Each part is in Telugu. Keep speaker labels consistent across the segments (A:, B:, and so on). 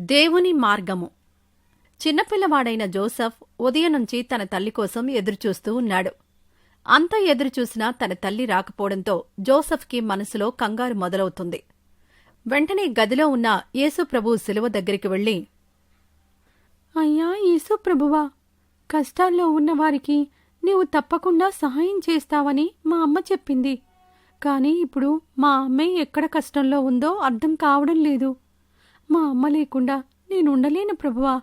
A: దేవుని మార్గము. చిన్నపిల్లవాడైన జోసెఫ్ ఉదయం నుంచి తన తల్లి కోసం ఎదురుచూస్తూ ఉన్నాడు. అంత ఎదురుచూసినా తన తల్లి రాకపోవడంతో జోసెఫ్కి మనసులో కంగారు మొదలవుతుంది. వెంటనే గదిలో ఉన్న యేసుప్రభు శిలువ దగ్గరికి వెళ్ళి
B: అయ్యా యేసుప్రభువా కష్టాల్లో ఉన్నవారికి నీవు తప్పకుండా సహాయం చేస్తావని మా అమ్మ చెప్పింది. కానీ ఇప్పుడు మా అమ్మే ఎక్కడ కష్టంలో ఉందో అర్థం కావడం లేదు. మా అమ్మ లేకుండా నేను ఉండలేను ప్రభువా.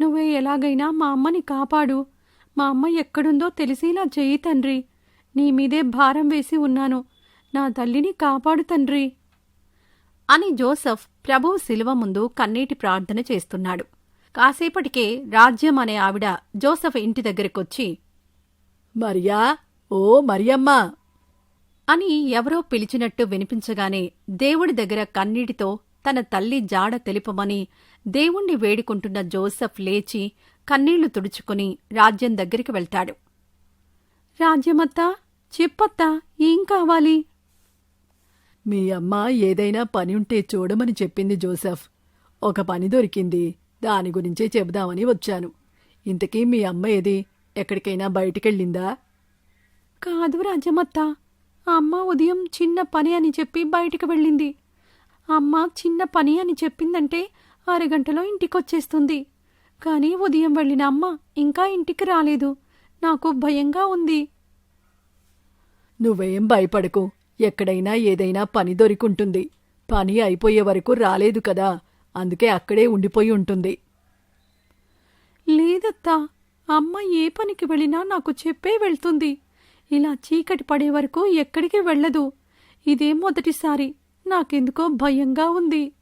B: నువ్వే ఎలాగైనా మా అమ్మని కాపాడు. మా అమ్మ ఎక్కడుందో తెలిసేలా చెయ్యి తండ్రి. నీ మీదే భారం వేసి ఉన్నాను. నా తల్లిని కాపాడు తండ్రి.
A: అని జోసఫ్ ప్రభు శిలువ ముందు కన్నీటి ప్రార్థన చేస్తున్నాడు. కాసేపటికే రాజ్యం అనే ఆవిడ జోసఫ్ ఇంటి దగ్గరకొచ్చి
C: మరియా ఓ మరియమ్మా!
A: అని ఎవరో పిలిచినట్టు వినిపించగానే దేవుడి దగ్గర కన్నీటితో తన తల్లి జాడ తెలుపమని దేవుణ్ణి వేడుకుంటున్న జోసెఫ్ లేచి కన్నీళ్ళు తుడుచుకుని రాజ్యం దగ్గరికి వెళ్తాడు.
B: రాజ్యమత్తా చెప్పత్తా ఏం కావాలి?
C: మీ అమ్మ ఏదైనా పని ఉంటే చూడమని చెప్పింది జోసెఫ్. ఒక పని దొరికింది దాని గురించే చెబుదామని వచ్చాను. ఇంతకీ మీ అమ్మ ఏది? ఎక్కడికైనా బయటికెళ్ళిందా?
B: కాదు రాజమత్తా అమ్మ ఉదయం చిన్న పని అని చెప్పి బయటికి వెళ్ళింది. అమ్మ చిన్న పని అని చెప్పిందంటే అరగంటలో ఇంటికొచ్చేస్తుంది. కానీ ఉదయం వెళ్ళిన అమ్మ ఇంకా ఇంటికి రాలేదు. నాకు భయంగా ఉంది.
C: నువ్వేం భయపడకు. ఎక్కడైనా ఏదైనా పని దొరికుంటుంది. పని అయిపోయే వరకు రాలేదు కదా. అందుకే అక్కడే ఉండిపోయి ఉంటుంది.
B: లేదత్తా అమ్మ ఏ పనికి వెళ్ళినా నాకు చెప్పే వెళ్తుంది. ఇలా చీకటి పడే వరకు ఎక్కడికి వెళ్ళదు. ఇదే మొదటిసారి. నాకెందుకో భయంగా ఉంది.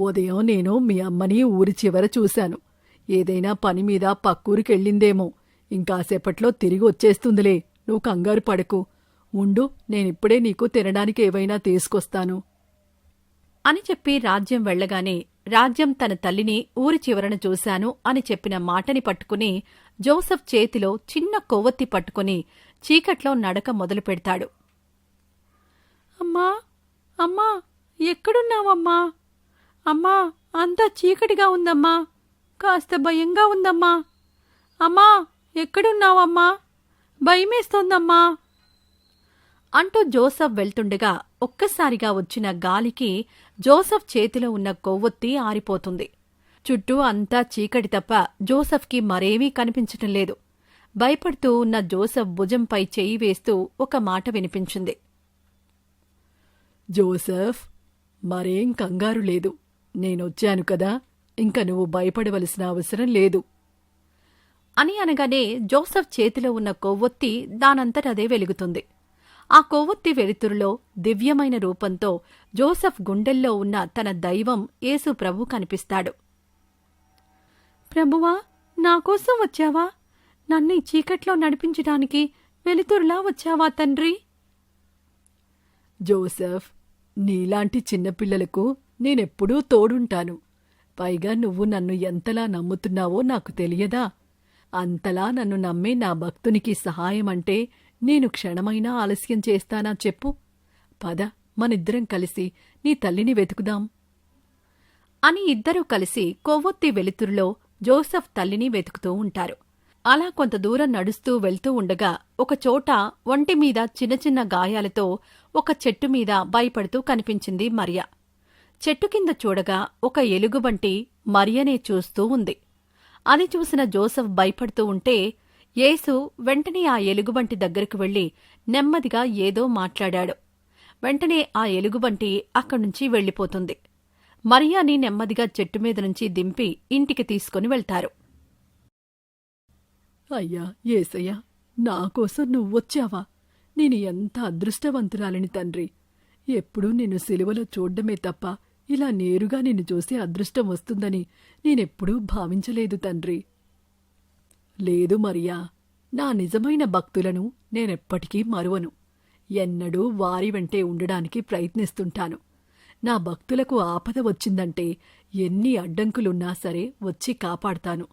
C: ఉదయం నేను మీ అమ్మని ఊరి చివర చూశాను. ఏదైనా పని మీద పక్కూరికెళ్ళిందేమో. ఇంకాసేపట్లో తిరిగి వచ్చేస్తుందిలే. నువ్వు కంగారు పడకు. ఉండు నేనిప్పుడే నీకు తినడానికి ఏవైనా తీసుకొస్తాను.
A: అని చెప్పి రాజ్యం వెళ్ళగానే రాజ్యం తన తల్లిని ఊరి చివరన చూశాను అని చెప్పిన మాటని పట్టుకుని జోసెఫ్ చేతిలో చిన్న కొవ్వొత్తి పట్టుకుని చీకట్లో నడక మొదలు పెడతాడు
B: అమ్మా అమ్మా ఎక్కడున్నావమ్మా? అమ్మా అంతా చీకటిగా ఉందమ్మా కాస్త భయంగా ఉందమ్మా. అమ్మా ఎక్కడున్నావమ్మా? భయమేస్తోందమ్మా.
A: అంటూ జోసఫ్ వెళ్తుండగా ఒక్కసారిగా వచ్చిన గాలికి జోసఫ్ చేతిలో ఉన్న కొవ్వొత్తి ఆరిపోతుంది. చుట్టూ అంతా చీకటి తప్ప జోసఫ్కి మరేమీ కనిపించటం లేదు. భయపడుతూ ఉన్న జోసఫ్ భుజంపై చేయి వేస్తూ ఒక మాట వినిపించింది.
C: జోసెఫ్ మరేం కంగారు లేదు. నేనొచ్చాను కదా ఇంక నువ్వు భయపడవలసిన అవసరం లేదు.
A: అని అనగానే జోసెఫ్ చేతిలో ఉన్న కొవ్వొత్తి దానంతటదే వెలుగుతుంది. ఆ కొవ్వొత్తి వెలుతురులో దివ్యమైన రూపంతో జోసెఫ్ గుండెల్లో ఉన్న తన దైవం యేసు ప్రభు కనిపిస్తాడు.
B: ప్రభువా నాకోసం వచ్చావా? నన్ను ఈ చీకట్లో నడిపించడానికి వెలుతురులా వచ్చావా తండ్రి
C: జోసెఫ్ నీలాంటి చిన్నపిల్లలకు నేనెప్పుడూ తోడుంటాను. పైగా నువ్వు నన్ను ఎంతలా నమ్ముతున్నావో నాకు తెలియదా? అంతలా నన్ను నమ్మే నా భక్తునికి సహాయమంటే నేను క్షణమైనా ఆలస్యం చేస్తానా చెప్పు. పద మనిద్దరం కలిసి నీ తల్లిని వెతుకుదాం.
A: అని ఇద్దరూ కలిసి కొవ్వొత్తి వెలుతురులో జోసెఫ్ తల్లిని వెతుకుతూ ఉంటారు. అలా కొంత దూరం నడుస్తూ వెళ్తూ ఉండగా ఒకచోట ఒంటి మీద చిన్న చిన్న గాయాలతో ఒక చెట్టు మీద భయపడుతూ కనిపించింది మరియా. చెట్టు కింద చూడగా ఒక ఎలుగుబంటి మరియనే చూస్తూ ఉంది. అది చూసిన జోసఫ్ భయపడుతూ ఉంటే యేసు వెంటనే ఆ ఎలుగుబంటి దగ్గరకు వెళ్ళి నెమ్మదిగా ఏదో మాట్లాడాడు. వెంటనే ఆ ఎలుగుబంటి అక్కడ్నుంచి వెళ్ళిపోతుంది. మరియాని నెమ్మదిగా చెట్టు మీద నుంచి దింపి ఇంటికి తీసుకుని వెళ్తారు.
C: అయ్యా ఏసయ్యా నా కోసం నువ్వొచ్చావా నేను ఎంత అదృష్టవంతురాలిని తండ్రి. ఎప్పుడూ నిన్ను సిలువలో చూడ్డమే తప్ప ఇలా నేరుగా నిన్ను చూసే అదృష్టం వస్తుందని నేనెప్పుడూ భావించలేదు తండ్రి. లేదు మరియా నా నిజమైన భక్తులను నేనెప్పటికీ మరువను. ఎన్నడూ వారి వెంటే ఉండడానికి ప్రయత్నిస్తుంటాను. నా భక్తులకు ఆపద వచ్చిందంటే ఎన్ని అడ్డంకులున్నా సరే వచ్చి కాపాడతాను.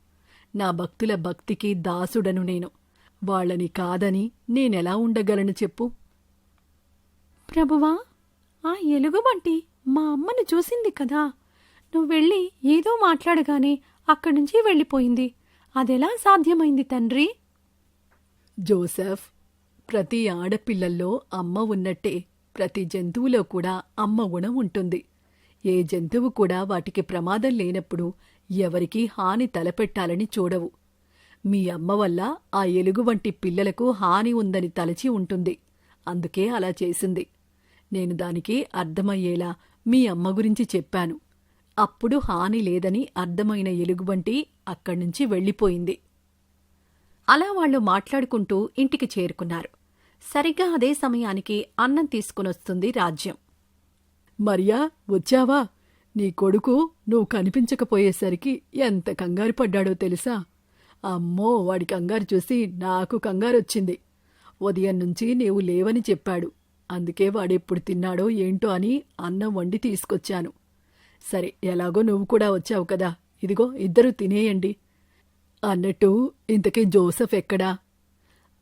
C: నా భక్తుల భక్తికి దాసుడను నేను. వాళ్ళని కాదని నేనెలా ఉండగలను చెప్పు.
B: ప్రభువా ఆ ఎలుగుబంటి మా అమ్మను చూసింది కదా. నువ్వు వెళ్ళి ఏదో మాట్లాడగానే అక్కడి నుంచి వెళ్ళిపోయింది. అదెలా సాధ్యమైంది తండ్రి?
A: జోసెఫ్ ప్రతి ఆడపిల్లల్లో అమ్మ ఉన్నట్టే ప్రతి జంతువులో కూడా అమ్మ గుణం ఉంటుంది. ఏ జంతువు కూడా వాటికి ప్రమాదం లేనప్పుడు ఎవరికీ హాని తలపెట్టాలని చూడవు. మీ అమ్మ వల్ల ఆ ఎలుగు వంటి పిల్లలకు హాని ఉందని తలచి ఉంటుంది. అందుకే అలా చేసింది. నేను దానికి అర్థమయ్యేలా మీ అమ్మ గురించి చెప్పాను. అప్పుడు హాని లేదని అర్థమైన ఎలుగుబంటి అక్కడ్నుంచి వెళ్ళిపోయింది.
D: అలా వాళ్ళు మాట్లాడుకుంటూ ఇంటికి చేరుకున్నారు. సరిగ్గా అదే సమయానికి అన్నం తీసుకునొస్తుంది రాజ్యం.
A: మరియా వచ్చావా? నీ కొడుకు నువ్వు కనిపించకపోయేసరికి ఎంత కంగారు పడ్డాడో తెలుసా? అమ్మో వాడి కంగారు చూసి నాకు కంగారొచ్చింది. ఉదయం నుంచి నీవు లేవని చెప్పాడు. అందుకే వాడెప్పుడు తిన్నాడో ఏంటో అని అన్నం వండి తీసుకొచ్చాను. సరే ఎలాగో నువ్వు కూడా వచ్చావు కదా. ఇదిగో ఇద్దరు తినేయండి. అన్నట్టు ఇంతకీ జోసఫ్ ఎక్కడా?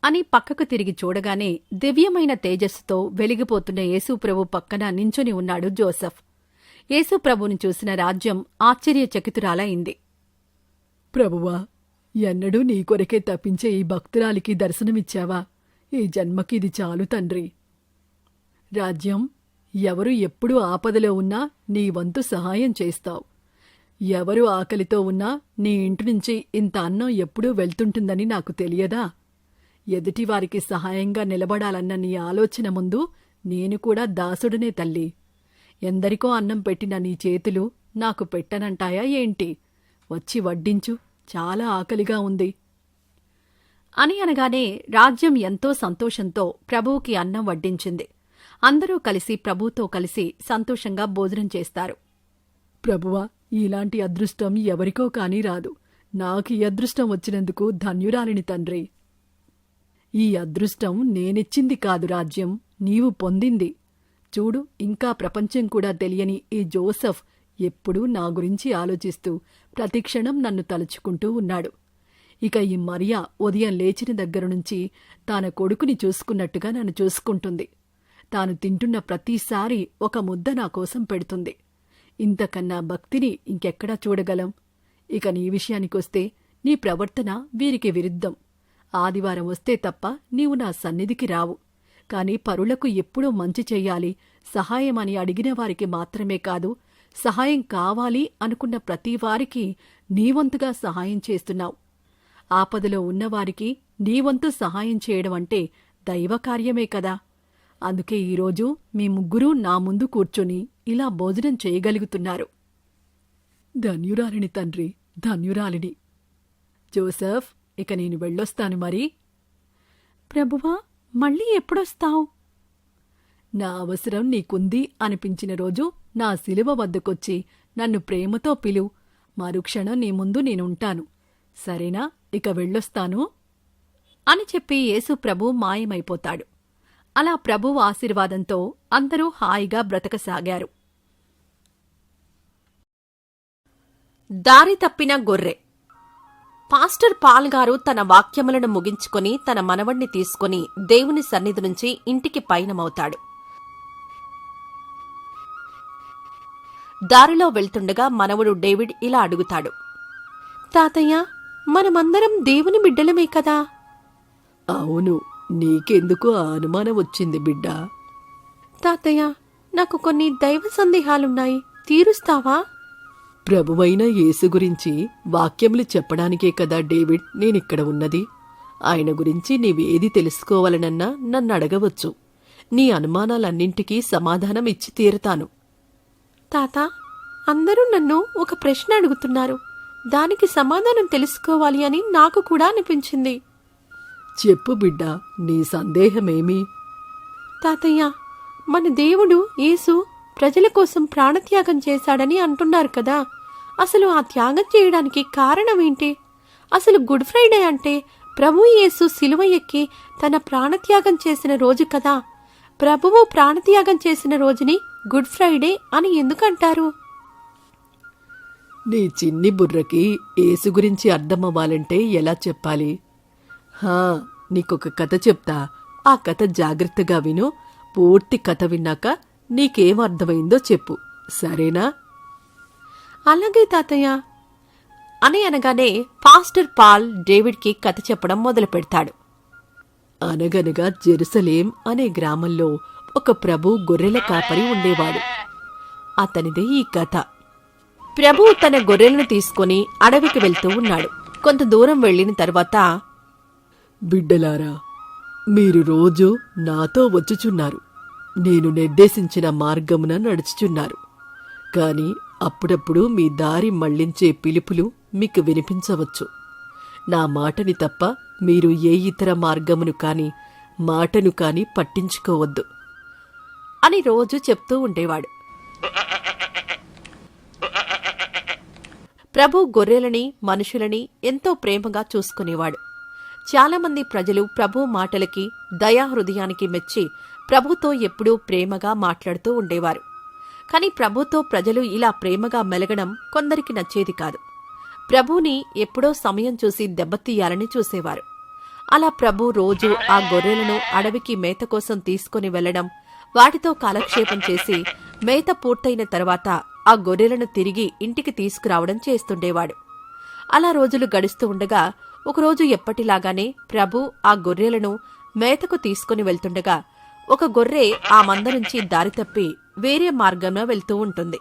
D: అని పక్కకు తిరిగి చూడగానే దివ్యమైన తేజస్సుతో వెలిగిపోతున్న యేసుప్రభు పక్కన నించుని ఉన్నాడు జోసఫ్. యేసుప్రభుని చూసిన రాజ్యం ఆశ్చర్యచకితురాలైంది.
A: ప్రభువా ఎన్నడూ నీ కొరకే తప్పించే ఈ భక్తురాలికి దర్శనమిచ్చావా? ఈ జన్మకి ఇది చాలు తండ్రి. రాజ్యం ఎవరు ఎప్పుడూ ఆపదలో ఉన్నా నీ వంతు సహాయం చేస్తావు. ఎవరు ఆకలితో ఉన్నా నీ ఇంటి నుంచి ఇంత అన్నం ఎప్పుడూ వెళ్తుంటుందని నాకు తెలియదా? ఎదుటివారికి సహాయంగా నిలబడాలన్న నీ ఆలోచన ముందు నేను కూడా దాసుడనే తల్లి. ఎందరికో అన్నం పెట్టిన నీ చేతులు నాకు పెట్టనంటాయా ఏంటి? వచ్చి వడ్డించు చాలా ఆకలిగా ఉంది.
D: అని అనగానే రాజ్యం ఎంతో సంతోషంతో ప్రభువుకి అన్నం వడ్డించింది. అందరూ కలిసి ప్రభుతో కలిసి సంతోషంగా భోజనం చేస్తారు.
A: ప్రభువా ఇలాంటి అదృష్టం ఎవరికో కానీ రాదు. నాకు ఈ అదృష్టం వచ్చినందుకు ధన్యురాలిని తండ్రి. ఈ అదృష్టం నేనిచ్చింది కాదు రాజ్యం నీవు పొందింది. చూడు ఇంకా ప్రపంచం కూడా తెలియని ఈ జోసెఫ్ ఎప్పుడూ నా గురించి ఆలోచిస్తూ ప్రతిక్షణం నన్ను తలుచుకుంటూ ఉన్నాడు. ఇక ఈ మరియా ఉదయం లేచిన దగ్గర నుంచి తన కొడుకుని చూసుకున్నట్టుగా నన్ను చూసుకుంటుంది. తాను తింటున్న ప్రతిసారి ఒక ముద్ద నా కోసం పెడుతుంది. ఇంతకన్నా భక్తిని ఇంకెక్కడా చూడగలం? ఇక నీ విషయానికొస్తే నీ ప్రవర్తన వీరికి విరుద్ధం. ఆదివారం వస్తే తప్ప నీవు నా సన్నిధికి రావు. కాని పరులకు ఎప్పుడూ మంచి చెయ్యాలి సహాయమని అడిగిన వారికి మాత్రమే కాదు సహాయం కావాలి అనుకున్న ప్రతివారికి నీవంతుగా సహాయం చేస్తున్నావు. ఆపదలో ఉన్నవారికి నీవంతు సహాయం చేయడం అంటే దైవకార్యమే కదా. అందుకే ఈరోజు మీ ముగ్గురూ నా ముందు కూర్చొని ఇలా భోజనం చేయగలుగుతున్నారు. ధన్యురాలిని తండ్రి ధన్యురాలిని. జోసెఫ్ ఇక నేను వెళ్ళొస్తాను మరి.
B: ప్రభువా మళ్ళీ ఎప్పుడొస్తావు?
A: నా అవసరం నీకుంది అనిపించిన రోజు నా శిలువ వద్దకొచ్చి నన్ను ప్రేమతో పిలువు మరుక్షణం నీ ముందు నేనుంటాను. సరేనా? ఇక వెళ్ళొస్తాను?
D: అని చెప్పి యేసు ప్రభు మాయమైపోతాడు. అలా ప్రభువు ఆశీర్వాదంతో అందరూ హాయిగా బ్రతకసాగారు. దారి తప్పిన గొర్రె పాస్టర్ పాల్ గారు తన వాక్యములను ముగించుకొని తన మనవణ్ణి తీసుకుని దేవుని సన్నిధి నుంచి ఇంటికి పయనమవుతాడు. దారిలో వెళ్తుండగా మనవడు డేవిడ్ ఇలా అడుగుతాడు. తాతయ్య మనమందరం దేవుని బిడ్డలమే కదా?
A: అవును నీకెందుకు ఆ అనుమానం వచ్చింది బిడ్డా?
D: తాతయ్య నాకు కొన్ని దైవ సందేహాలున్నాయి. తీరుస్తావా?
A: ప్రభువైన యేసు గురించి వాక్యములు చెప్పడానికే కదా డేవిడ్ నేనిక్కడ ఉన్నది. ఆయన గురించి నీవేది తెలుసుకోవాలనన్నా నన్ను అడగవచ్చు. నీ అనుమానాలన్నింటికీ సమాధానం ఇచ్చి తీరతాను.
D: తాత అందరూ నన్ను ఒక ప్రశ్న అడుగుతున్నారు. దానికి సమాధానం తెలుసుకోవాలి అని నాకు కూడా అనిపించింది.
A: చెప్పు బిడ్డా నీ సందేహమేమి?
D: తాతయ్య మన దేవుడు యేసు ప్రజల కోసం ప్రాణత్యాగం చేశాడని అంటున్నారు కదా. అసలు ఆ త్యాగం చేయడానికి కారణం ఏంటి అసలు గుడ్ ఫ్రైడే అంటే ప్రభు యేసు సిలువ ఎక్కి తన ప్రాణత్యాగం చేసిన రోజు కదా? ప్రభువు ప్రాణత్యాగం చేసిన రోజుని గుడ్ ఫ్రైడే అని ఎందుకంటారు?
A: నీ చిన్ని బుర్రకి ఏసు గురించి అర్థమవ్వాలంటే ఎలా చెప్పాలి? హా నీకొక కథ చెప్తా. ఆ కథ జాగ్రత్తగా విను. పూర్తి కథ విన్నాక నీకేం అర్థమైందో చెప్పు. సరేనా? అలాగే తాతయ్య. అని అనగానే పాస్టర్ పాల్ డేవిడ్కి కథ చెప్పడం మొదలు పెడతాడు.
C: అనగనగా జెరుసలేం అనే గ్రామంలో ఒక ప్రభు గొర్రెల కాపరి ఉండేవాడు.
A: అతనిదే ఈ కథ. ప్రభు తన గొర్రెలను తీసుకుని అడవికి వెళ్తూ ఉన్నాడు. కొంత దూరం వెళ్ళిన తర్వాత
C: బిడ్డలారా మీరు రోజు నాతో వచ్చుచున్నారు. నేను నిర్దేశించిన మార్గమున నడుచుచున్నారు. కాని అప్పుడప్పుడు మీ దారి మళ్ళించే పిలుపులు మీకు వినిపించవచ్చు. నా మాటని తప్ప మీరు ఏ ఇతర మార్గమును కాని మాటను కాని పట్టించుకోవద్దు.
A: అని రోజు చెప్తూ ఉండేవాడు. ప్రభు గొర్రెలని మనుషులని ఎంతో ప్రేమగా చూసుకునేవాడు. చాలామంది ప్రజలు ప్రభు మాటలకి దయా హృదయానికి మెచ్చి ప్రభుతో ఎప్పుడూ ప్రేమగా మాట్లాడుతూ ఉండేవారు. కాని ప్రభుతో ప్రజలు ఇలా ప్రేమగా మెలగడం కొందరికి నచ్చేది కాదు. ప్రభుని ఎప్పుడో సమయం చూసి దెబ్బతీయాలని చూసేవారు. అలా ప్రభు రోజు ఆ గొర్రెలను అడవికి మేత కోసం తీసుకుని వెళ్ళడం వాటితో కాలక్షేపం చేసి మేత పూర్తయిన తర్వాత ఆ గొర్రెలను తిరిగి ఇంటికి తీసుకురావడం చేస్తుండేవాడు. అలా రోజులు గడుస్తూ ఉండగా ఒకరోజు ఎప్పటిలాగానే ప్రభు ఆ గొర్రెలను మేతకు తీసుకుని వెళ్తుండగా ఒక గొర్రె ఆ మంద నుంచి దారి తప్పి వేరే మార్గంలో వెళ్తూ ఉంటుంది.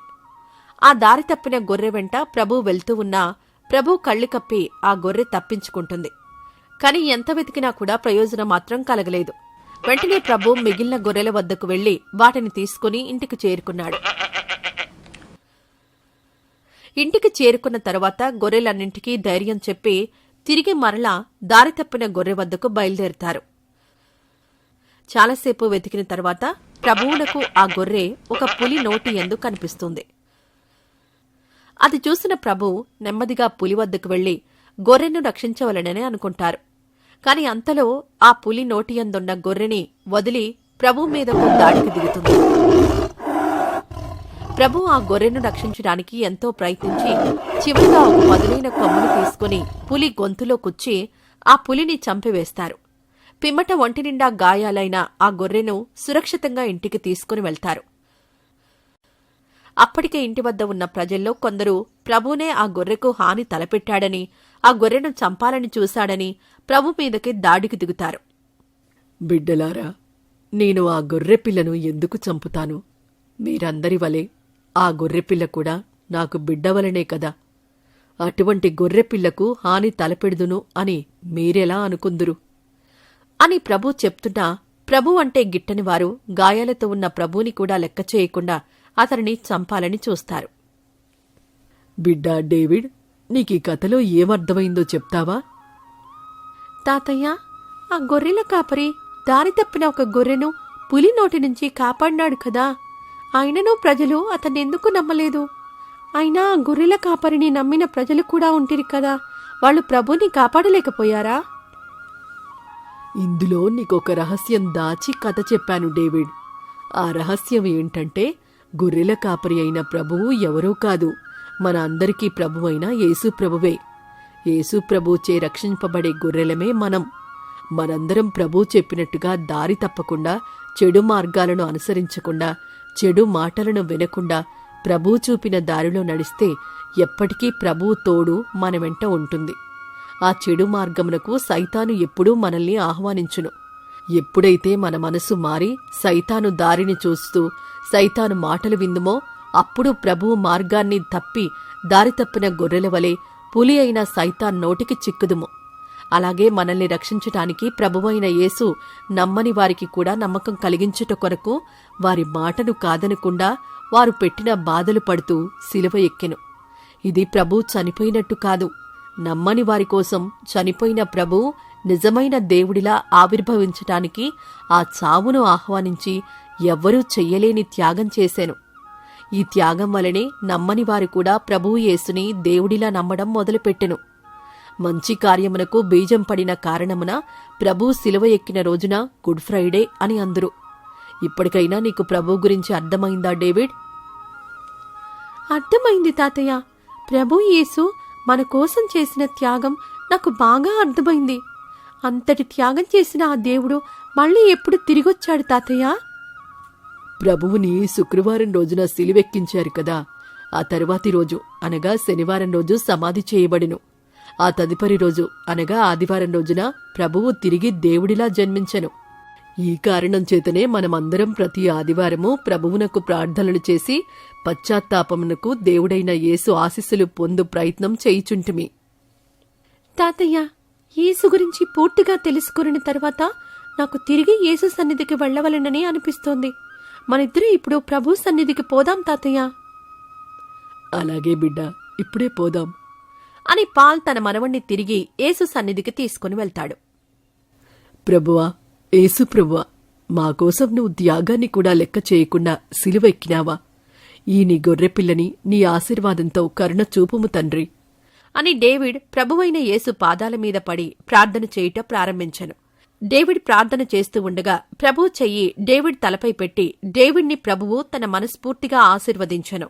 A: ఆ దారి తప్పిన గొర్రె వెంట ప్రభు వెళ్తూ ఉన్నా ప్రభు కళ్ళు కప్పి ఆ గొర్రె తప్పించుకుంటుంది. కాని ఎంత వెతికినా కూడా ప్రయోజనం మాత్రం కలగలేదు. వెంటనే ప్రభు మిగిలిన గొర్రెల వద్దకు వెళ్ళి వాటిని తీసుకుని ఇంటికి చేరుకున్నాడు. ఇంటికి చేరుకున్న తర్వాత గొర్రెలన్నింటికీ ధైర్యం చెప్పి తిరిగి మరలా దారి తప్పిన గొర్రె వద్దకు బయలుదేరుతారు. చాలాసేపు వెతికిన తర్వాత ప్రభువులకు ఆ గొర్రె ఒక పులి నోటి ఎందు కనిపిస్తుంది? అది చూసిన ప్రభు నెమ్మదిగా పులి వద్దకు వెళ్ళి గొర్రెను రక్షించవలనని అనుకుంటారు. కాని అంతలో ఆ పులి నోటి ఎందున్న గొర్రెని వదిలి ప్రభు మీదకు దాడికి దిగుతుంది. ప్రభు ఆ గొర్రెను రక్షించడానికి ఎంతో ప్రయత్నించి చివరిగా ఒక పదునైన కొమ్మును తీసుకుని పులి గొంతులో కుచ్చి ఆ పులిని చంపివేస్తారు. పిమ్మట ఒంటి నిండా గాయాలైన ఆ గొర్రెను సురక్షితంగా ఇంటికి తీసుకుని వెళ్తారు. అప్పటికే ఇంటి వద్ద ఉన్న ప్రజల్లో కొందరు ప్రభునే ఆ గొర్రెకు హాని తలపెట్టాడని ఆ గొర్రెను చంపాలని చూశాడని ప్రభు మీదకి దాడికి దిగుతారు.
C: బిడ్డలారా నేను ఆ గొర్రెపిల్లను ఎందుకు చంపుతాను? మీరందరి వలె ఆ గొర్రెపిల్ల కూడా నాకు బిడ్డవలనే కదా. అటువంటి గొర్రెపిల్లకు హాని తలపెడుదును అని మీరెలా అనుకుందురు?
A: అని ప్రభు చెప్తున్నా ప్రభు అంటే గిట్టని వారు గాయాలతో ఉన్న ప్రభుని కూడా లెక్క చేయకుండా అతనిని చంపాలని చూస్తారు.
C: బిడ్డా డేవిడ్ నీకీ కథలో ఏమర్థమైందో చెప్తావా?
A: తాతయ్య ఆ గొర్రెల కాపరి దారి తప్పిన ఒక గొర్రెను పులి నోటి నుంచి కాపాడినాడు కదా. అయినను ప్రజలు అతన్ని ఎందుకు నమ్మలేదు? అయినా ఆ గొర్రెల కాపరిని నమ్మిన ప్రజలు కూడా ఉంటిరి కదా. వాళ్ళు ప్రభుని కాపాడలేకపోయారా?
C: ఇందులో నీకొక రహస్యం దాచి కథ చెప్పాను డేవిడ్. ఆ రహస్యం ఏంటంటే గొర్రెల కాపరి అయిన ప్రభువు ఎవరో కాదు. మన అందరికీ ప్రభువైన యేసు ప్రభువే. యేసు ప్రభుచే రక్షింపబడే గొర్రెలమే మనం. మనందరం ప్రభు చెప్పినట్టుగా దారి తప్పకుండా చెడు మార్గాలను అనుసరించకుండా చెడు మాటలను వినకుండా ప్రభు చూపిన దారిలో నడిస్తే ఎప్పటికీ ప్రభువు తోడు మన వెంట ఉంటుంది. ఆ చెడు మార్గమునకు సైతాను ఎప్పుడూ మనల్ని ఆహ్వానించును. ఎప్పుడైతే మన మనసు మారి సైతాను దారిని చూస్తూ సైతాను మాటలు విందుమో అప్పుడు ప్రభువు మార్గాన్ని తప్పి దారితప్పిన గొర్రెల వలె పులి అయిన సైతాన్ నోటికి చిక్కుదుము. అలాగే మనల్ని రక్షించటానికి ప్రభువైన యేసు నమ్మని వారికి కూడా నమ్మకం కలిగించుట కొరకు వారి మాటను కాదనకుండా వారు పెట్టిన బాధలు పడుతూ సిలువ ఎక్కెను. ఇది ప్రభు చనిపోయినట్టు కాదు. నమ్మని వారి కోసం చనిపోయిన ప్రభు నిజమైన దేవుడిలా ఆవిర్భవించటానికి ఆ చావును ఆహ్వానించి ఎవ్వరూ చెయ్యలేని త్యాగం చేశాను. ఈ త్యాగం వలనే నమ్మని వారు కూడా ప్రభువు యేసుని దేవుడిలా నమ్మడం మొదలుపెట్టెను. మంచి కార్యమునకు బీజం పడిన కారణమున ప్రభు సిలువ ఎక్కిన రోజున గుడ్ ఫ్రైడే అని అందురు. ఇప్పటికైనా నీకు ప్రభు గురించి అర్థమైందా డేవిడ్?
A: అర్థమైంది తాతయ్య. ప్రభు యేసు మన కోసం చేసిన త్యాగం నాకు బాగా అర్థమైంది. అంతటి త్యాగం చేసిన ఆ దేవుడు మళ్ళీ ఎప్పుడు తిరిగొచ్చాడు తాతయ్య?
C: ప్రభువుని శుక్రవారం రోజున సిలివెక్కించారు కదా.
A: ఆ తరువాతి రోజు అనగా శనివారం రోజు సమాధి చేయబడెను. ఆ తదుపరి రోజు అనగా ఆదివారం రోజున ప్రభువు తిరిగి దేవుడిలా జన్మించెను. ఈ కారణం చేతనే మనమందరం ప్రతి ఆదివారము ప్రభువునకు ప్రార్థనలు చేసి పశ్చాత్తాపమునకు దేవుడైన యేసు ఆశీస్సులు పొందు ప్రయత్నం చేయుచుంటిమి.
B: తాతయ్య యేసు గురించి పూర్తిగా తెలుసుకున్న తర్వాత నాకు తిరిగి యేసు సన్నిధికి వెళ్ళవలెనని అనిపిస్తోంది. మనిద్దరూ ఇప్పుడు ప్రభు సన్నిధికి పోదాం తాతయ్య.
A: అలాగే బిడ్డ ఇప్పుడే పోదాం.
D: అని పాల్ తన మనవణ్ణి తిరిగి యేసు సన్నిధికి తీసుకుని వెళ్తాడు.
A: ప్రభువా యేసు ప్రభువా మా కోసం నువ్వు త్యాగాన్ని కూడా లెక్క చేయకుండా సిలువెక్కినావా? ఈ నీ గొర్రెపిల్లని నీ ఆశీర్వాదంతో కరుణ చూపుము తండ్రి.
D: అని డేవిడ్ ప్రభువైన యేసు పాదాల మీద పడి ప్రార్థన చేయుట ప్రారంభించెను. డేవిడ్ ప్రార్థన చేస్తూ ఉండగా ప్రభు చెయ్యి డేవిడ్ తలపై పెట్టి డేవిడ్ని ప్రభువు తన మనస్ఫూర్తిగా ఆశీర్వదించను.